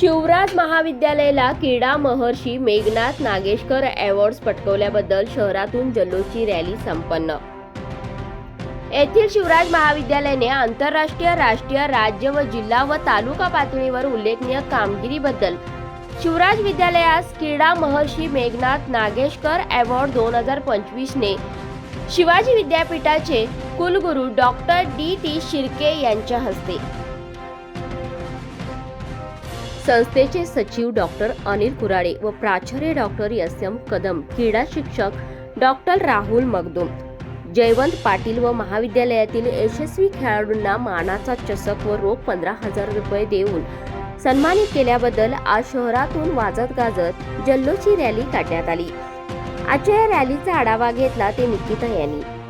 शिवराज महाविद्यालयाला क्रीडा महर्षी मेघनाथ नागेशकर अवॉर्ड्स पटकवल्याबद्दल शहरातून जल्लोषची रॅली संपन्न. येथील शिवराज महाविद्यालयाने आंतरराष्ट्रीय राष्ट्रीय राज्य व जिल्हा व तालुका पातळीवर उल्लेखनीय कामगिरीबद्दल शिवराज विद्यालयास क्रीडा महर्षी मेघनाथ नागेशकर अवॉर्ड दोन हजार पंचवीसने शिवाजी विद्यापीठाचे कुलगुरू डॉक्टर डी टी शिर्के यांच्या हस्ते. संस्थेचे सचिव डॉक्टर अनिल कुराडे व प्राचार्य डॉक्टर एस एम कदम क्रीडा शिक्षक डॉक्टर राहुल मगदुम. जयवंत पाटील व महाविद्यालयातील यशस्वी खेळाडूंना मानाचा चषक व रोख पंधरा हजार रुपये देऊन सन्मानित केल्याबद्दल आज शहरातून वाजत गाजत जल्लोची रॅली काढण्यात आली. आजच्या या रॅलीचा आढावा घेतला ते निकिता यांनी.